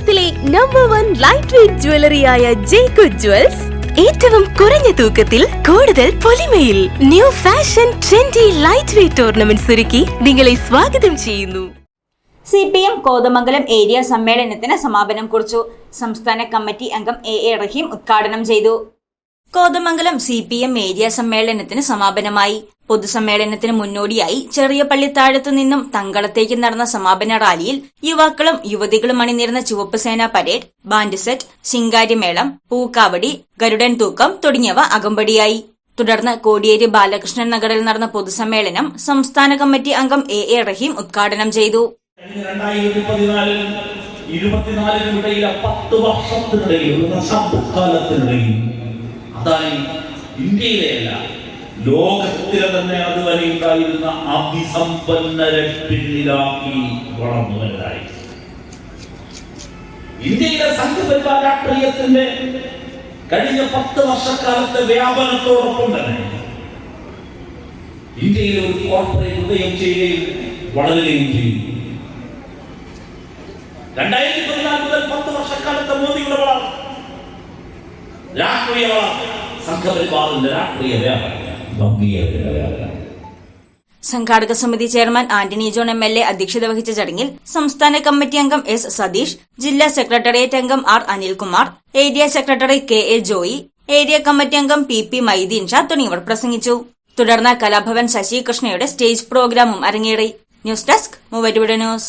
കേരളത്തിലെ number one light weight ജ്വല്ലറിയായ ജേക്കു ജ്വൽസ് ഏറ്റവും കുറഞ്ഞ തൂക്കത്തിൽ കൂടുതൽ പൊലിമയിൽ new fashion trendy light weight tournament ഒരുക്കി നിങ്ങളെ സ്വാഗതം ചെയ്യുന്നു. C P M Kothamangalam area സമ്മേളനത്തിന് സമാപനം കുറിച്ചു. സംസ്ഥാന കമ്മിറ്റി അംഗം എ എ റഹീം ഉദ്ഘാടനം ചെയ്തു. Kothamangalam C P M area സമ്മേളനത്തിന് സമാപനമായി. പൊതുസമ്മേളനത്തിന് മുന്നോടിയായി ചെറിയ പള്ളിത്താഴത്തു നിന്നും തങ്കളത്തേക്ക് നടന്ന സമാപന റാലിയിൽ യുവാക്കളും യുവതികളും അണിനിരുന്ന ചുവപ്പ് സേന പരേഡ് ബാൻഡ് സെറ്റ് ശിങ്കാരിമേളം പൂക്കാവടി ഗരുഡൻ തൂക്കം തുടങ്ങിയവ അകമ്പടിയായി. തുടർന്ന് കോടിയേരി ബാലകൃഷ്ണൻ നഗറിൽ നടന്ന പൊതുസമ്മേളനം സംസ്ഥാന കമ്മിറ്റി അംഗം എ എ റഹീം ഉദ്ഘാടനം ചെയ്തു. ഇരുപത്തിനാലിനിടയിലെ പത്ത് വർഷത്തിനിടയിൽ അതായി ഇന്ത്യയിലെയല്ല ലോകത്തിലെ തന്നെ അതുവരെ ഉണ്ടായിരുന്ന അഭിസമ്പന്നരെ പിന്നിലാക്കി വളർന്നു ഇന്ത്യയിലെ സംഘപരിവാർ രാഷ്ട്രീയത്തിന്റെ കഴിഞ്ഞ പത്ത് വർഷക്കാലത്തെ വ്യാപനത്തോടൊപ്പം തന്നെ ഇന്ത്യയിൽ ഒരു കോർപ്പറേറ്റ് ഉദയം ചെയ്യുകയും വളരുകയും ചെയ്യും രണ്ടായിരത്തി പതിനാല് മുതൽ പത്ത് വർഷക്കാലത്തെ വളർച്ച സംഘാടക സമിതി chairman Antony John M L A അധ്യക്ഷത വഹിച്ച ചടങ്ങിൽ സംസ്ഥാന കമ്മിറ്റി അംഗം എസ് സതീഷ് ജില്ലാ സെക്രട്ടേറിയറ്റ് അംഗം R Anilkumar area secretary K A Joy area committee അംഗം പി പി മൈദീൻ ഷാ തുടങ്ങിയവർ പ്രസംഗിച്ചു. തുടർന്ന് കലാഭവൻ ശശികൃഷ്ണയുടെ സ്റ്റേജ് പ്രോഗ്രാമും അരങ്ങേറി. ന്യൂസ് ഡെസ്ക് മൂവരുവിടെ ന്യൂസ്.